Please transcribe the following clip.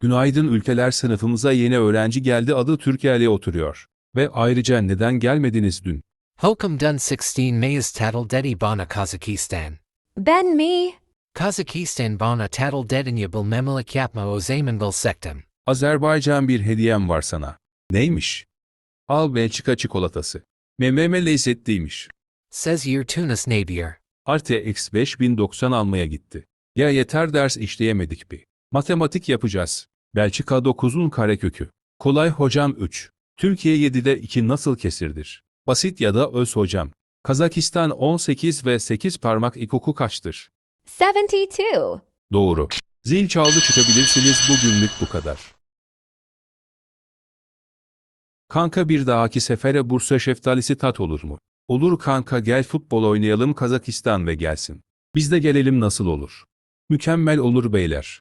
Günaydın ülkeler sınıfımıza yeni öğrenci geldi adı Türkiye'li oturuyor. Ve ayrıca neden gelmediniz dün? Hokum dun 16 Mayas tattle dedi bana Kazakistan. Ben mi? Kazakistan bana tattle dedinya bil memelik yapma o zaman bil sektem. Azerbaycan bir hediyem var sana. Neymiş? Al Belçika çikolatası. Mememe lezzetliymiş. Says yer Tunis nabier. RTX 5090 almaya gitti. Ya yeter ders işleyemedik bir. Matematik yapacağız. Belçika 9'un karekökü. Kolay hocam 3. Türkiye 7'de 2 nasıl kesirdir? Basit ya da öz hocam. Kazakistan 18 ve 8 parmak ikoku kaçtır? 72. Doğru. Zil çaldı çıkabilirsiniz bugünlük bu kadar. Kanka bir dahaki sefere Bursa şeftalisi tat olur mu? Olur kanka gel futbol oynayalım Kazakistan ve gelsin. Biz de gelelim nasıl olur? Mükemmel olur beyler.